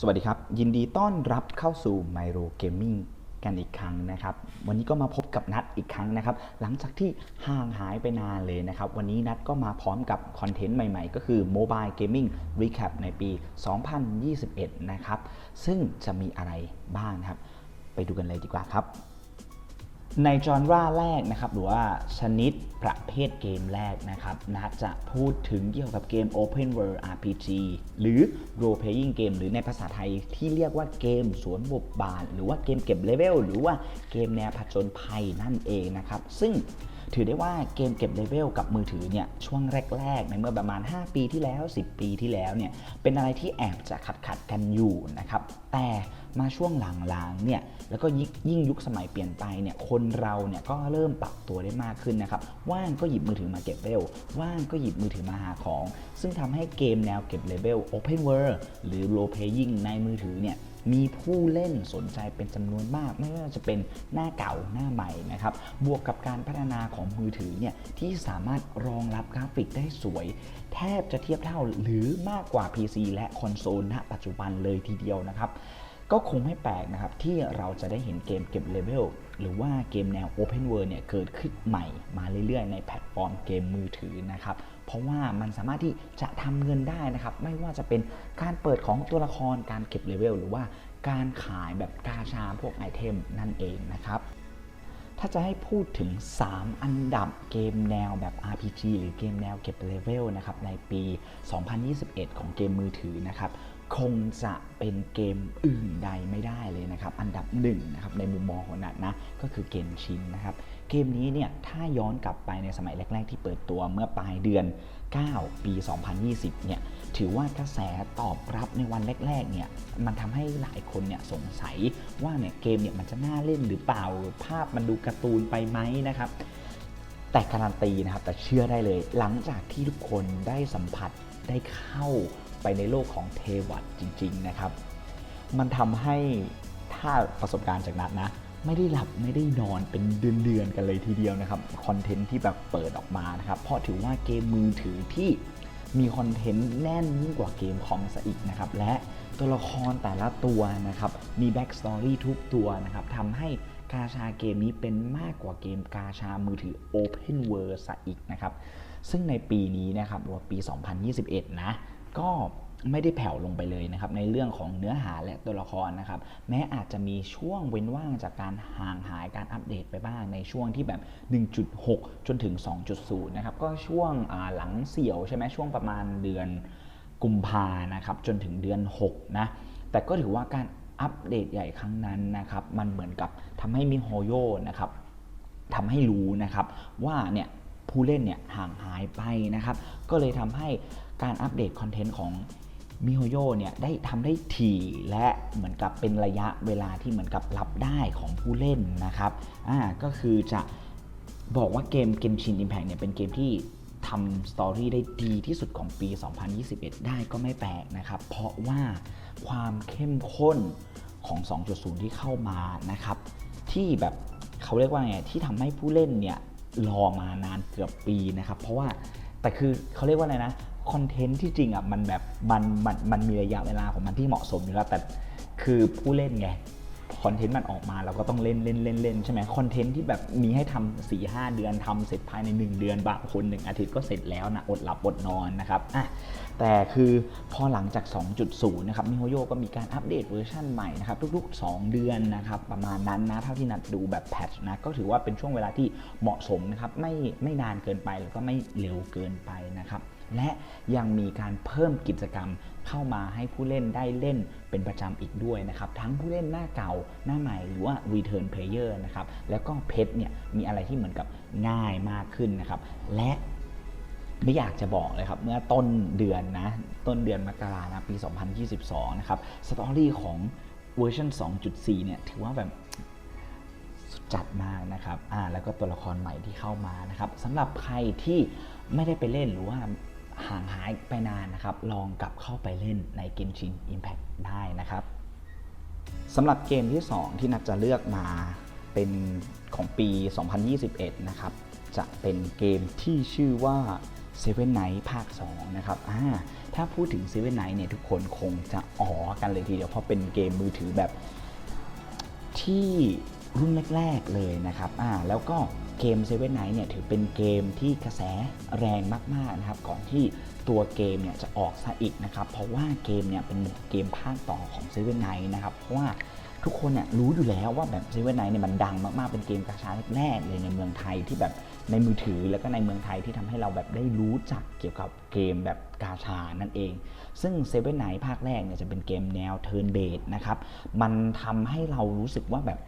สวัสดีครับ ยินดีต้อนรับเข้าสู่ Myro Gaming กันอีกครั้งนะครับ วันนี้ก็มาพบกับนัดอีกครั้งนะครับ หลังจากที่ห่างหายไปนานเลยนะครับ วันนี้นัดก็มาพร้อมกับคอนเทนต์ใหม่ๆ ก็คือ Mobile Gaming Recap ในปี 2021 นะครับ ซึ่งจะมีอะไรบ้างครับ ไปดูกันเลยดีกว่าครับ ในจอนราแรกนะครับหรือว่าชนิดประเภทเกมแรกนะครับนัดจะพูดถึงเกี่ยวกับเกม Open World RPG หรือ Role Playing Game หรือในภาษาไทยที่เรียกว่าเกมสวนบทบาท หรือว่าเกมเก็บเลเวลหรือว่าเกมแนวผจญภัยนั่นเองนะครับ ซึ่งถือได้ว่าเกมเก็บเลเวลกับมือถือเนี่ยช่วงแรกๆ ในเมื่อประมาณ 5 ปีที่แล้ว 10 ปีที่แล้วเนี่ยเป็นอะไรที่แอบจะขัดขัดกันอยู่นะครับแต่ มาช่วงหลังๆเนี่ยแล้วก็ยิ่งยุคสมัยเปลี่ยนไปเนี่ยคนเราเนี่ยก็เริ่มปรับตัวได้มากขึ้นนะครับว่างก็หยิบมือถือมาเก็บเลเวลว่างก็หยิบมือถือมาหาของ ซึ่งทำให้เกมแนวเก็บเลเวล Open World หรือ Role Playing ในมือถือเนี่ยมีผู้เล่นสนใจเป็นจำนวนมาก ไม่ว่าจะเป็นหน้าเก่าหน้าใหม่นะครับ บวกกับการพัฒนาของมือถือเนี่ยที่สามารถรองรับกราฟิกได้สวย แทบจะเทียบเท่าหรือมากกว่า PC และคอนโซลณปัจจุบันเลยทีเดียวนะครับ ก็คงไม่แปลกนะครับ ที่เราจะได้เห็นเกมเก็บเลเวลหรือว่าเกมแนว Open World เนี่ยเกิดขึ้นใหม่มาเรื่อยๆ ในแพลตฟอร์มเกมมือถือนะครับ เพราะว่ามันสามารถที่จะทำเงินได้นะครับ ไม่ว่าจะเป็นการเปิดของตัวละครการเก็บเลเวลหรือว่าการขายแบบกาชาพวกไอเทมนั่นเองนะครับถ้าจะให้พูดถึง 3 อันดับเกมแนวแบบ RPG หรือเกมแนวเก็บเลเวลนะครับในปี 2021 ของเกมมือถือนะครับ คงจะเป็นเกมอื่นใดไม่ได้เลยนะครับ อันดับหนึ่งนะครับในมุมมองของนัดนะก็คือเกมชินนะครับ เกมนี้เนี่ยถ้าย้อนกลับไปในสมัยแรก ๆ ที่เปิดตัวเมื่อปลายเดือน 9 ปี 2020 เนี่ยถือว่ากระแสตอบรับในวันแรก ๆ เนี่ยมันทำให้หลายคนเนี่ยสงสัยว่าเนี่ยเกมเนี่ยมันจะน่าเล่นหรือเปล่าภาพมันดูการ์ตูนไปไหมนะครับ แต่การันตีนะครับแต่เชื่อได้เลย หลังจากที่ทุกคนได้สัมผัสได้เข้า ไปในโลกของเทวัตจริง ๆนะครับ มันทำให้ถ้าประสบการณ์จากนัดนะ ไม่ได้หลับไม่ได้นอนเป็นเดือนๆกันเลยทีเดียวนะครับคอนเทนต์ที่แบบเปิดออกมานะครับ เพราะถือว่าเกมมือถือที่มีคอนเทนต์แน่นยิ่งกว่าเกมคอมซะอีกนะครับ และตัวละครแต่ละตัวนะครับ มีแบ็กสตอรี่ทุกตัวนะครับทำให้กาชาเกมนี้เป็นมากกว่าเกมกาชามือถือ Open World ซะอีกนะครับ ซึ่งในปีนี้นะครับหรือว่าปี 2021 นะ ก็ไม่ได้แผ่วลงไปเลยนะครับในเรื่องของเนื้อหาและตัวละครนะครับแม้อาจจะมีช่วงเว้นว่างจากการห่างหายการอัปเดตไปบ้างในช่วงที่แบบ 1.6 จนถึง 2.0 นะครับก็ช่วงหลังเสี่ยวใช่ไหมช่วงประมาณเดือนกุมภานะครับจนถึงเดือน 6 นะแต่ก็ถือว่าการอัปเดตใหญ่ครั้งนั้นนะครับมันเหมือนกับทำให้มิโฮโยนะครับทำให้รู้นะครับว่าเนี่ยผู้เล่นเนี่ยห่างหายไปนะครับก็เลยทำให้ การอัปเดตคอนเทนต์ของมิโฮโยเนี่ยได้ทำได้ถี่และเหมือนกับเป็นระยะเวลาที่เหมือนกับรับได้ของผู้เล่นนะครับอ่าก็คือจะบอกว่าเกม Genshin Impact เนี่ยเป็นเกมที่ทำสตอรี่ได้ดีที่สุดของปี 2021 ได้ก็ไม่แปลกนะครับ เพราะว่าความเข้มข้นของ 2.0 ที่เข้ามานะครับ ที่แบบเขาเรียกว่าไงที่ทำให้ผู้เล่นเนี่ยรอมานานเกือบปีนะครับ เพราะว่าแต่คือเขาเรียกว่าอะไรนะ คอนเทนต์ที่จริงอะมันแบบมันมันมันมีระยะเวลาของมันที่เหมาะสมอยู่แล้วแต่คือผู้เล่นไงคอนเทนต์มันออกมาเราก็ต้องเล่นเล่นเล่นเล่นใช่ไหมคอนเทนต์ที่แบบมีให้ทำสี่ห้าเดือนทำเสร็จภายใน 1 เดือนบางคนหนึ่งอาทิตย์ก็เสร็จแล้วนะอดหลับอดนอนนะครับอะแต่คือพอหลังจาก 2.0 นะครับมิโฮโยก็มีการอัปเดตเวอร์ชันใหม่นะครับทุก ๆ 2 เดือนนะครับประมาณนั้นนะเท่าที่นัดดูแบบแพทชนะก็ถือว่าเป็นช่วงเวลาที่เหมาะสมนะครับไม่ไม่นานเกินไปแล้วก็ไม่เร็วเกินไปนะครับ และยังมีการเพิ่มกิจกรรมเข้ามาให้ผู้เล่นได้เล่นเป็นประจำอีกด้วยนะครับ ทั้งผู้เล่นหน้าเก่าหน้าใหม่หรือว่า return player นะครับแล้วก็เพชรเนี่ยมีอะไรที่เหมือนกับง่ายมากขึ้นนะครับ และไม่อยากจะบอกเลยครับ เมื่อต้นเดือนนะ ต้นเดือนมกรานะปี 2022 นะครับสตอรี่ของเวอร์ชัน2.4 เนี่ย ถือว่าแบบสุดจัดมากนะครับอ่าแล้วก็ตัวละครใหม่ที่เข้ามานะครับสำหรับใครที่ไม่ได้ไปเล่นหรือว่า ห่างหายไปนานนะครับ ลองกลับเข้าไปเล่นใน Genshin Impact ได้นะครับสำหรับเกมที่ 2 ที่นัดจะเลือกมาเป็นของปี 2021 นะครับ จะเป็นเกมที่ชื่อว่า Seven Night ภาค 2 นะครับถ้าพูดถึง Seven Night เนี่ยทุกคนคงจะอ๋อกันเลยทีเดียว เพราะเป็นเกมมือถือแบบที่รุ่นแรก ๆ เลยนะครับ อ่า แล้วก็ เกม Seven Night เนี่ยถือเป็นเกมที่กระแสแรงมากๆนะครับก่อนที่ตัวเกมเนี่ยจะออกซะอีกนะครับเพราะว่าเกมเนี่ยเป็นเกมภาคต่อของ Seven Night นะครับเพราะว่าทุกคนเนี่ยรู้อยู่แล้วว่าแบบ Seven Night เนี่ยมันดังมากๆ เป็นเกมกระชาแรกๆเลยในเมืองไทยที่แบบในมือถือแล้วก็ในเมืองไทยที่ทำให้เราแบบได้รู้จักเกี่ยวกับเกมแบบกาชานั่นเอง ซึ่ง Seven Night ภาคแรกเนี่ยจะเป็นเกมแนว Turn Based นะครับมันทำให้เรารู้สึกว่าแบบ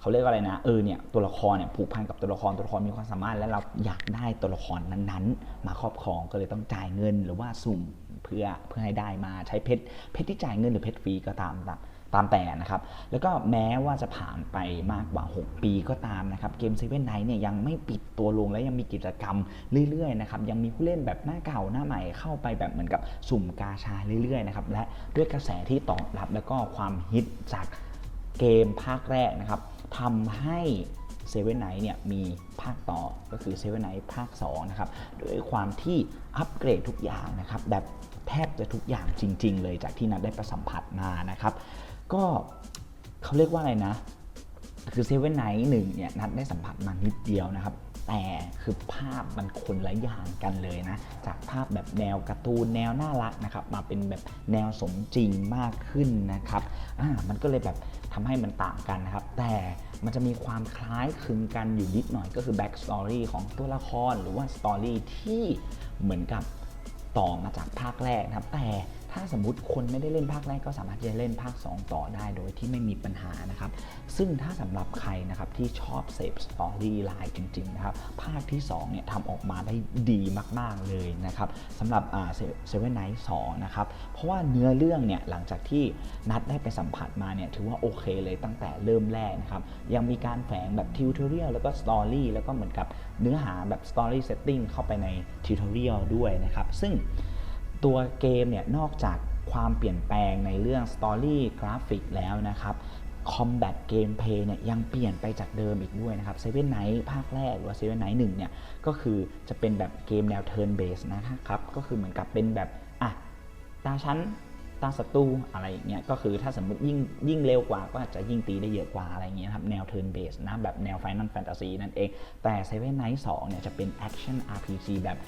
เขาเรียกว่าอะไรนะ เออเนี่ยตัวละครเนี่ยผูกพันกับตัวละครตัวละครมีความสามารถ และเราอยากได้ตัวละครนั้นๆ มาครอบครองก็เลยต้องจ่ายเงิน หรือว่าสุ่มเพื่อเพื่อให้ได้มาใช้เพชรเพชรที่จ่ายเงินหรือเพชรฟรีก็ตามตามตามแต่นะครับ แล้วก็แม้ว่าจะผ่านไปมากกว่า 6 ปีก็ตามนะครับเกมเซเว่นไนท์เนี่ยยังไม่ปิดตัวลงและยังมีกิจกรรมเรื่อยๆนะครับยังมีผู้เล่นแบบหน้าเก่าหน้าใหม่เข้าไปแบบเหมือนกับสุ่มกาชาเรื่อยๆนะครับและด้วยกระแสที่ตอบรับ แล้วก็ความฮิตจากเกมภาคแรกนะครับ ทำให้เซเว่นไนท์เนี่ยมีภาคต่อก็คือเซเว่นไนท์ภาค2นะครับด้วยความที่อัปเกรดทุกอย่างนะครับแบบแทบจะทุกอย่างจริง ๆ เลยจากที่นัดได้ประสัมผัสมานะครับ ก็เขาเรียกว่าอะไรนะ คือเซเว่นไนท์หนึ่งเนี่ยนัดได้สัมผัสมานิดเดียวนะครับ แต่คือภาพมันคนละอย่างกันเลยนะ จากภาพแบบแนวการ์ตูนแนวน่ารักนะครับ มาเป็นแบบแนวสมจริงมากขึ้นนะครับอ่ามันก็เลยแบบ ทำให้มันต่างกันนะครับ แต่มันจะมีความคล้ายคลึงกันอยู่นิดหน่อยก็คือแบ็กสตอรี่ของตัวละครหรือว่าสตอรี่ที่เหมือนกับต่อมาจากภาคแรกนะครับ แต่ ถ้าสมมติคนไม่ได้เล่นภาคแรกก็สามารถที่จะเล่นภาค 2 ต่อได้โดยที่ไม่มีปัญหานะครับ ซึ่งถ้าสำหรับใครนะครับที่ชอบเสพสตอรี่ไลน์จริงๆนะครับภาคที่2เนี่ยทำออกมาได้ดีมากๆเลยนะครับสำหรับเซเว่นไนท์สนะครับเพราะว่าเนื้อเรื่องเนี่ยหลังจากที่นัดได้ไปสัมผัสมาเนี่ยถือว่าโอเคเลยตั้งแต่เริ่มแรกนะครับยังมีการแฝงแบบทิวทอเรียลแล้วก็สตอรี่แล้วก็เหมือนกับเนื้อหาแบบสตอรี่เซตติ้งเข้าไปในทิวทอเรียลด้วยนะครับซึ่ง ตัวเกมเนี่ยนอกจากความเปลี่ยนแปลงในเรื่องสตอรี่กราฟิกแล้วนะครับคอมแบทเกมเพย์เนี่ยยังเปลี่ยนไปจากเดิมอีกด้วยนะครับเซเว่นไนท์ภาคแรกหรือว่าเซเว่นไนท์หนึ่งเนี่ยก็คือจะเป็นแบบเกมแนว Turn Based นะครับก็คือเหมือนกับเป็นแบบอะตาชั้นตาศัตรูอะไรอย่างเงี้ยก็คือถ้าสมมติยิ่งยิ่งเร็วกว่าก็อาจจะยิ่งตีได้เยอะกว่าอะไรเงี้ยครับแนว Turn Based นะแบบแนว Final Fantasy นั่นเอง แต่ Seven Night 2เนี่ยจะเป็น Action RPG แบบ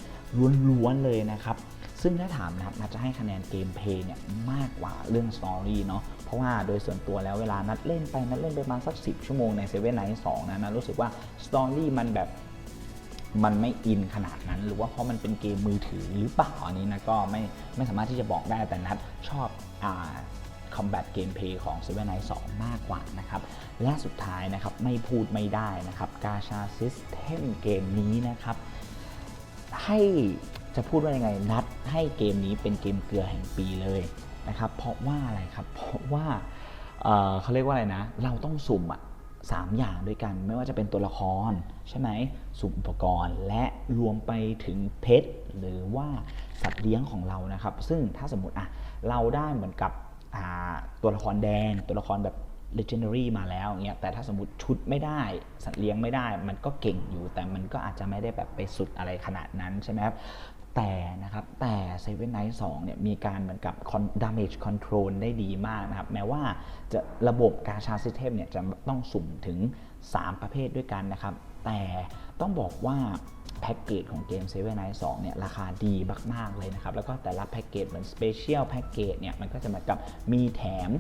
ล้วนๆเลยนะครับ ซึ่งถ้าถามนะครับนัดจะให้คะแนนเกมเพลย์เนี่ยมากกว่าเรื่องสตอรี่เนาะเพราะว่าโดยส่วนตัวแล้วเวลานัดเล่นไปนัดเล่นไปประมาณสัก 10 ชั่วโมงใน Seven Night 2นะนัดรู้สึกว่าสตอรี่มันแบบมันไม่อินขนาดนั้น หรือว่าเพราะมันเป็นเกมมือถือหรือเปล่าอันนี้นะก็ไม่ไม่สามารถที่จะบอกได้แต่นัดชอบอ่าคอมแบทเกมเพย์ของ Seven Night 2มากกว่านะครับ และสุดท้ายนะครับ ไม่พูดไม่ได้นะครับกาชาซิสเทมเกมนี้นะครับ ให้ จะพูดว่ายังไงนัดให้เกมนี้เป็นเกมเกลือแห่งปีเลยนะครับ เพราะว่าอะไรครับ เพราะว่าเเขาเรียกว่าอะไรนะ เราต้องสุ่มอะสามอย่างด้วยกัน ไม่ว่าจะเป็นตัวละครใช่ไหมสุ่มอุปกรณ์และรวมไปถึงเพชรหรือว่าสัตว์เลี้ยงของเรานะครับ ซึ่งถ้าสมมติอะเราได้เหมือนกับตัวละครแดง ตัวละครแบบ legendary มาแล้วอย่างเงี้ยแต่ถ้าสมมติชุดไม่ได้ สัตว์เลี้ยงไม่ได้ มันก็เก่งอยู่แต่มันก็อาจจะไม่ได้แบบไปสุดอะไรขนาดนั้นใช่ไหมครับ แต่นะครับแต่ Seven Night 2เนี่ยมีการเหมือนกับ damage control ได้ดีมากนะครับ แม้ว่าจะระบบกาชา system เนี่ยจะต้องสุ่มถึง 3 ประเภทด้วยกันนะครับ แต่ต้องบอกว่าแพ็กเกจของเกม Seven Night 2เนี่ยราคาดีมาก ๆ เลยนะครับ แล้วก็แต่ละแพ็กเกจเหมือน Special แพ็กเกจเนี่ยมันก็จะเหมือนกับมีแถม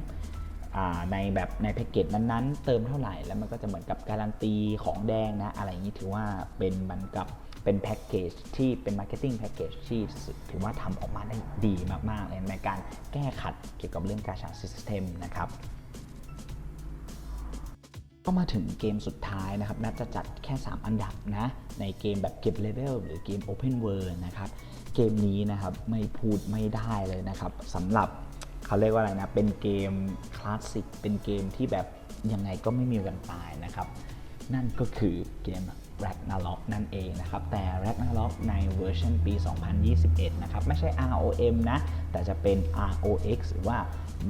ในแบบในแพ็กเกจนั้นๆ เติมเท่าไหร่ แล้วมันก็จะเหมือนกับการันตีของแดงนะอะไรอย่างนี้ถือว่าเป็นเหมันกับ เป็นแพ็กเกจที่เป็นมาร์เก็ตติ้งแพ็กเกจที่ถือว่าทำออกมาได้ดีมากๆเลยในการแก้ขัดเกี่ยวกับเรื่องการชาซิสเต็มนะครับก็มาถึงเกมสุดท้ายนะครับนัดจะจัดแค่ 3 อันดับนะ ในเกมแบบเก็บเลเวลหรือเกม Open World นะครับ เกมนี้นะครับไม่พูดไม่ได้เลยนะครับสำหรับเขาเรียกว่าอะไรนะ เป็นเกมคลาสสิก เป็นเกมที่แบบยังไงก็ไม่มีวันตายนะครับ นั่นก็คือเกม Ragnarok นั่นเองนะครับ แต่ Ragnarok ในเวอร์ชันปี 2021 นะครับ ไม่ใช่ ROM นะ แต่จะเป็น ROX หรือว่า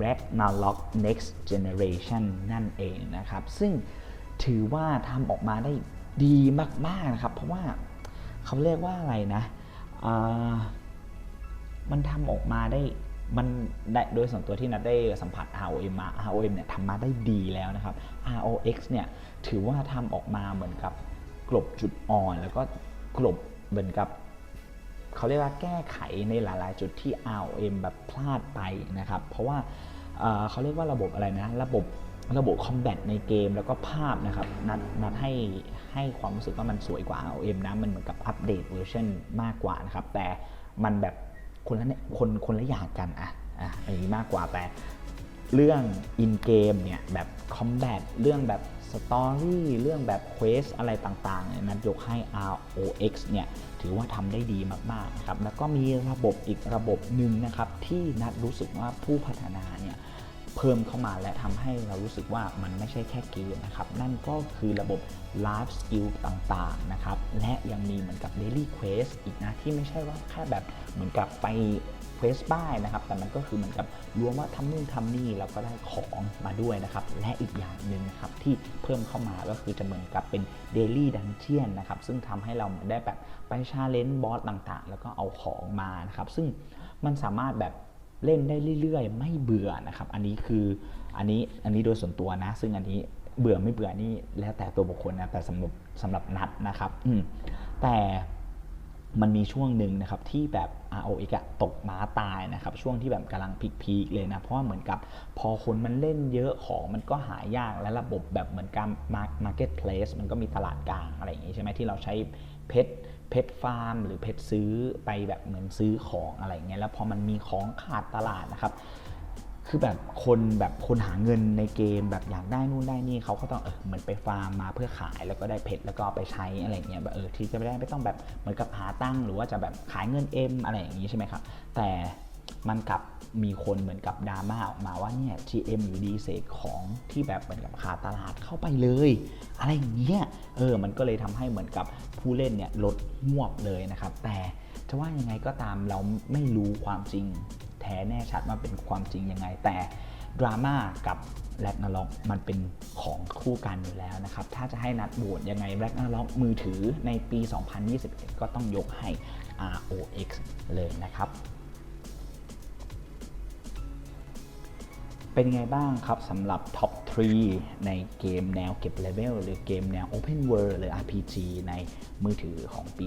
Ragnarok Next Generation นั่นเองนะครับ ซึ่งถือว่าทำออกมาได้ดีมาก ๆ นะครับ เพราะว่าเขาเรียกว่าอะไรนะมันทำออกมาได้มันโดยส่วนตัวที่นัดได้สัมผัส ROM มา ROM เนี่ยทำมาได้ดีแล้วนะครับ ROX เนี่ยถือว่าทำออกมาเหมือนกับ กลบจุดอ่อน แล้วก็กลบเหมือนกับเขาเรียกว่าแก้ไขในหลาย ๆ จุดที่ ROM แบบพลาดไปนะครับ เพราะว่าเขาเรียกว่าระบบอะไรนะ ระบบระบบคอมแบทในเกมแล้วก็ภาพนะครับ นัดนัดให้ให้ความรู้สึกว่ามันสวยกว่า ROM นะ มันเหมือนกับอัปเดตเวอร์ชันมากกว่านะครับ แต่มันแบบคนละเนี่ยคนคนละอย่างกันอะอะอย่างนี้มากกว่าแต่เรื่องอินเกมเนี่ยแบบคอมแบทเรื่องแบบ สตอรี่เรื่องแบบเควสอะไรต่างๆเนี่ยนัดยกให้ ROX เนี่ยถือว่าทำได้ดีมากๆนะครับแล้วก็มีระบบอีกระบบหนึ่งนะครับที่นัดรู้สึกว่าผู้พัฒนาเนี่ยเพิ่มเข้ามาและทำให้เรารู้สึกว่ามันไม่ใช่แค่เกมนะครับ นั่นก็คือระบบ Life Skill ต่างๆนะครับ และยังมีเหมือนกับ Daily Quest อีกนะ ที่ไม่ใช่ว่าแค่แบบเหมือนกับไป ควสบ้ายนะครับ แต่มันก็คือเหมือนกับรวมว่าทำนู่นทำนี่แล้วก็ได้ของมาด้วยนะครับ และอีกอย่างหนึ่งนะครับที่เพิ่มเข้ามาก็คือจะเหมือนกับเป็น Daily Dungeon นะครับ ซึ่งทำให้เราได้แบบไปชาเลนจ์บอสต่างๆ แล้วก็เอาของมานะครับ ซึ่งมันสามารถแบบเล่นได้เรื่อยๆ ไม่เบื่อนะครับ อันนี้คืออันนี้อันนี้โดยส่วนตัวนะ ซึ่งอันนี้เบื่อไม่เบื่อนี่แล้วแต่ตัวบุคคลนะแต่สำหรับสำหรับนัดนะครับ อืแต่มันมีช่วงหนึ่งนะครับที่แบบ ROX อะตกม้าตายนะครับช่วงที่แบบกำลังพีคๆเลยนะ เพราะว่าเหมือนกับพอคนมันเล่นเยอะของมันก็หายากและระบบแบบเหมือนการมาร์เก็ตเพลสมันก็มีตลาดกลางอะไรอย่างงี้ใช่ไหมที่เราใช้เพชรเพชรฟาร์ม หรือเพชรซื้อไปแบบเหมือนซื้อของอะไรอย่างเงี้ยแล้วพอมันมีของขาดตลาดนะครับ คือแบบคนแบบคนหาเงินในเกมแบบอยากได้นู่นได้นี่เขาก็ต้องเออเหมือนไปฟาร์มมาเพื่อขายแล้วก็ได้เพชรแล้วก็ไปใช้อะไรเงี้ยแบบเออที่จะไม่ได้ไม่ต้องแบบเหมือนกับหาตั้งหรือว่าจะแบบขายเงินเอ็มอะไรอย่างนี้ใช่ไหมครับแต่มันกลับมีคนเหมือนกับดราม่าออกมาว่าเนี่ย GM อยู่ดีเสกของที่แบบเหมือนกับขาตลาดเข้าไปเลย อะไรอย่างเงี้ยเออมันก็เลยทำให้เหมือนกับผู้เล่นเนี่ยลดหวบเลยนะครับแต่ จะว่ายังไงก็ตามเราไม่รู้ความจริง แท้แน่ชัดว่าเป็นความจริงยังไง แต่ดราม่ากับแ a กนาล็อกมันเป็นของคู่กันอยู่แล้วนะครับ ถ้าจะให้นัดโหวตยังไงแ a กนาล็อกมือถือในปี 2021 ก็ต้องยกให้ ROX เลยนะครับ เป็นไงบ้างครับสำหรับท็อป 3 ในเกมแนวเก็บเลเวลหรือเกมแนว Open World หรือ RPG ในมือถือของปี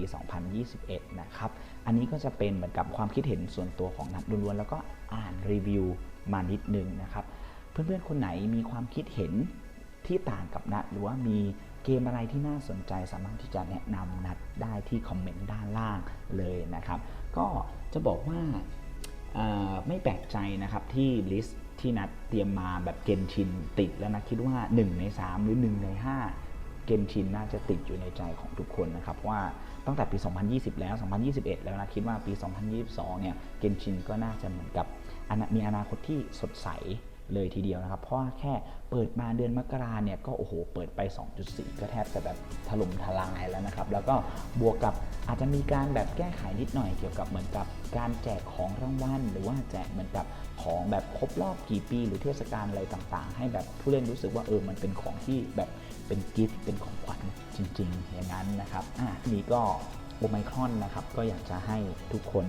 2021 นะครับ อันนี้ก็จะเป็นเหมือนกับความคิดเห็นส่วนตัวของนัดล้วนๆแล้วก็อ่านรีวิวมานิดนึงนะครับ เพื่อนๆคนไหนมีความคิดเห็นที่ต่างกับนัดหรือว่ามีเกมอะไรที่น่าสนใจสามารถที่จะแนะนำนัดได้ที่คอมเมนต์ด้านล่างเลยนะครับ ก็จะบอกว่าไม่แปลกใจนะครับที่ลิสต์ที่นัดเตรียมมาแบบเกนชินติดแล้วนะคิดว่า 1 ใน 3 หรือ 1 ใน 5 เกนชินน่าจะติดอยู่ในใจของทุกคนนะครับเพราะว่า ตั้งแต่ปี 2020 แล้ว 2021 แล้วนะคิดว่าปี 2022 เนี่ยเกนชินก็น่าจะเหมือนกับมีอนาคตที่สดใสเลยทีเดียวนะครับ เพราะว่าแค่เปิดมาเดือนมกราเนี่ยก็โอ้โหเปิดไป 2.4 ก็แทบจะแบบถล่มทลายแล้วนะครับ แล้วก็บวกกับอาจจะมีการแบบแก้ไขนิดหน่อยเกี่ยวกับเหมือนกับการแจกของรางวัลหรือว่าแจกเหมือนกับของแบบครบรอบกี่ปี หรือเทศกาลอะไรต่างๆ ให้แบบผู้เล่นรู้สึกว่าเออมันเป็นของที่แบบ เป็นกิฟต์เป็นของขวัญจริง ๆ อย่างนั้นนะครับอะนี่ก็โอไมครอนนะครับก็อยากจะให้ทุกคน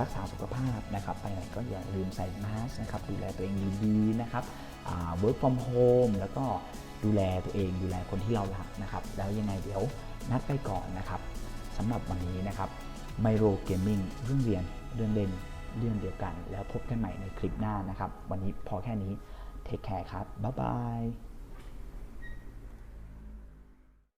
รักษาสุขภาพนะครับไปไหนก็อย่าลืมใส่มาสก์นะครับดูแลตัวเองดีๆนะครับอ่า work from home แล้วก็ดูแลตัวเองดูแลคนที่เรารักนะครับ แล้วยังไงเดี๋ยวนัดไปก่อนนะครับสำหรับวันนี้นะครับไมโ o เกมมิ่งเรื่องเรียนเรื่องเล่นเรื่องเดียวกัน แล้วพบกันใหม่ในคลิปหน้านะครับ วันนี้พอแค่นี้เทคแคร์ครับ บ๊ายบาย